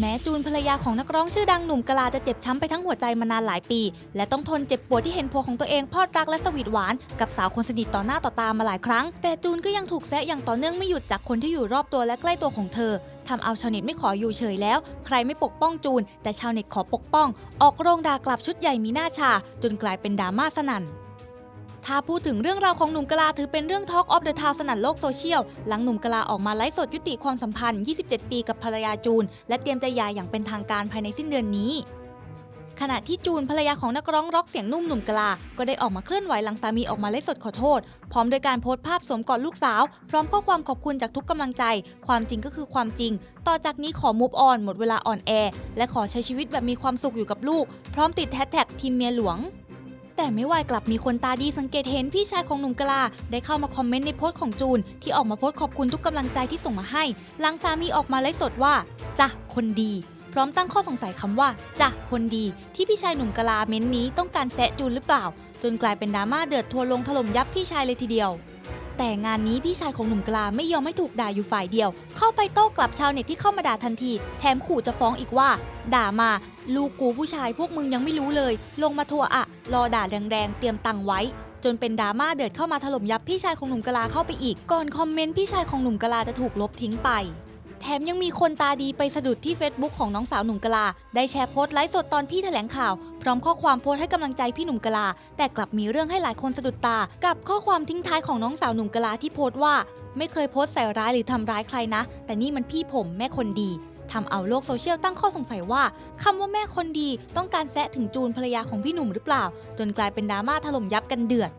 แม้จูนภรรยาของนักร้องชื่อดังหนุ่มกะลาจะเจ็บช้ำไปทั้งหัวใจมานานหลายปี และต้องทนเจ็บปวดที่เห็นผัวของตัวเองพอดรักและสวีทหวานกับสาวคนสนิทต่อหน้าต่อตามาหลายครั้ง แต่จูนก็ยังถูกแซะอย่างต่อเนื่องไม่หยุดจากคนที่อยู่รอบตัวและใกล้ตัวของเธอทำเอาชาวเน็ตไม่ขออยู่เฉยแล้ว ใครไม่ปกป้องจูน แต่ชาวเน็ตขอปกป้อง ออกโรงด่ากลับชุดใหญ่มีหน้าชา จนกลายเป็นดราม่าสนั่น ถ้าพูดถึงเรื่องราวของหนุ่มกลาถือเป็นเรื่อง Talk of the Town สนั่นโลกโซเชียล หลังหนุ่มกลาออกมาไลฟ์สดยุติความสัมพันธ์ 27 ปีกับภรรยาจูน และเตรียมจะหย่าอย่างเป็นทางการภายในสิ้นเดือนนี้ ขณะที่จูนภรรยาของนักร้องร็อกเสียงนุ่มหนุ่มกลา ก็ได้ออกมาเคลื่อนไหวหลังสามีออกมาไลฟ์สดขอโทษ พร้อมโดยการโพสต์ภาพสวมกอดลูกสาว พร้อมข้อความขอบคุณจากทุกกำลังใจ ความจริงก็คือความจริง ต่อจากนี้ขอมูฟออนหมดเวลาอ่อนแอและขอใช้ชีวิตแบบมีความสุขอยู่กับลูก พร้อมติดแฮชแท็กทีมเมียหลวง แต่ไม่วายกลับมีคนตาดีสังเกตเห็นพี่ชายของหนุ่มกลา ได้เข้ามาคอมเมนต์ในโพสต์ของจูน ที่ออกมาโพสต์ขอบคุณทุกกำลังใจที่ส่งมาให้ หลังสามีออกมาไลฟ์สดว่าจ้ะคนดี พร้อมตั้งข้อสงสัยคำว่าจ้ะคนดี ที่พี่ชายหนุ่มกลาเม้นนี้ต้องการแซะจูนหรือเปล่า จนกลายเป็นดราม่าเดือดทัวร์ลงถล่มยับพี่ชายเลยทีเดียว แต่งานนี้พี่ชายของหนุ่มกลาไม่ยอมให้ถูกด่าอยู่ฝ่ายเดียว เข้าไปโต้กลับชาวเน็ตที่เข้ามาด่าทันที แถมขู่จะฟ้องอีกว่า ด่ามา ลูกกูผู้ชายพวกมึงยังไม่รู้เลย ลงมาทัวอะ รอด่าแรงๆเตรียมตังค์ไว้ จนเป็นดราม่าเดือดเข้ามาถล่มยับพี่ชายของหนุ่มกลาเข้าไปอีก ก่อนคอมเมนต์พี่ชายของหนุ่มกลาจะถูกลบทิ้งไป แถมยังมีคนตาดีไปสะดุดที่ Facebook ของน้องสาวหนุ่มกะลา ได้แชร์โพสต์ไลฟ์สดตอนพี่แถลงข่าว พร้อมข้อความโพสต์ให้กำลังใจพี่หนุ่มกะลา แต่กลับมีเรื่องให้หลายคนสะดุดตา กับข้อความทิ้งท้ายของน้องสาวหนุ่มกะลาที่โพสต์ว่า ไม่เคยโพสต์ใส่ร้ายหรือทำร้ายใครนะ แต่นี่มันพี่ผมแม่คนดีทำเอาโลกโซเชียลตั้งข้อสงสัยว่าคำว่าแม่คนดีต้องการแซะถึงจูนภรรยาของพี่หนุ่มหรือเปล่า จนกลายเป็นดราม่าถล่มยับกันเดือด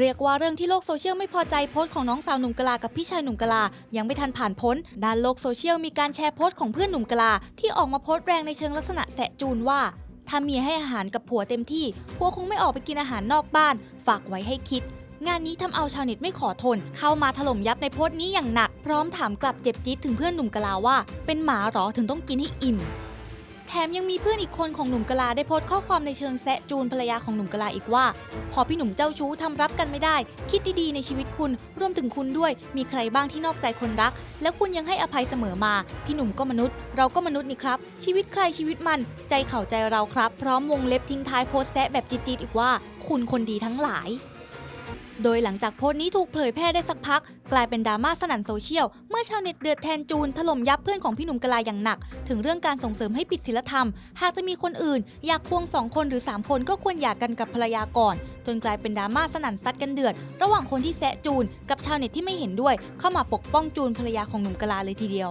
เรียกว่าเรื่องที่โลกโซเชียลไม่พอใจโพสต์ของน้องสาวหนุ่มกะลากับพี่ชายหนุ่มกะลา ยังไม่ทันผ่านพ้น ด้านโลกโซเชียลมีการแชร์โพสต์ของเพื่อนหนุ่มกะลา ที่ออกมาโพสต์แรงในเชิงลักษณะแสะจูนว่า ถ้าเมียให้อาหารกับผัวเต็มที่ผัวคงไม่ออกไปกินอาหารนอกบ้าน ฝากไว้ให้คิด งานนี้ทำเอาชาวเน็ตไม่ขอทน เข้ามาถล่มยับในโพสต์นี้อย่างหนัก พร้อมถามกลับเจ็บจี๊ดถึงเพื่อนหนุ่มกะลาว่า เป็นหมาหรอถึงต้องกินให้อิ่ม แถมยังมีเพื่อนอีกคนของหนุ่มกะลาได้โพสต์ข้อความในเชิงแซะจูนภรรยาของหนุ่มกะลาอีกว่า พอพี่หนุ่มเจ้าชู้ทำรับกันไม่ได้ คิดดีๆในชีวิตคุณรวมถึงคุณด้วย มีใครบ้างที่นอกใจคนรัก แล้วคุณยังให้อภัยเสมอมา พี่หนุ่มก็มนุษย์ เราก็มนุษย์นี่ครับ ชีวิตใครชีวิตมัน ใจเข่าใจเราครับ พร้อมวงเล็บทิ้งท้ายโพสต์แซะแบบจิตๆอีกว่า คุณคนดีทั้งหลาย โดยหลังจากโพสต์นี้ถูกเผยแพร่ได้สักพัก กลายเป็นดราม่าสนั่นโซเชียล เมื่อชาวเน็ตเดือดแทนจูน ถล่มยับเพื่อนของพี่หนุ่มกะลาอย่างหนัก ถึงเรื่องการส่งเสริมให้ปิดศีลธรรม หากจะมีคนอื่น อยากควงสองคนหรือ 3 คนก็ควรหย่ากันกับภรรยาก่อน จนกลายเป็นดราม่าสนั่นซัดกันเดือด ระหว่างคนที่แซะจูน กับชาวเน็ตที่ไม่เห็นด้วย เข้ามาปกป้องจูนภรรยาของหนุ่มกะลาเลยทีเดียว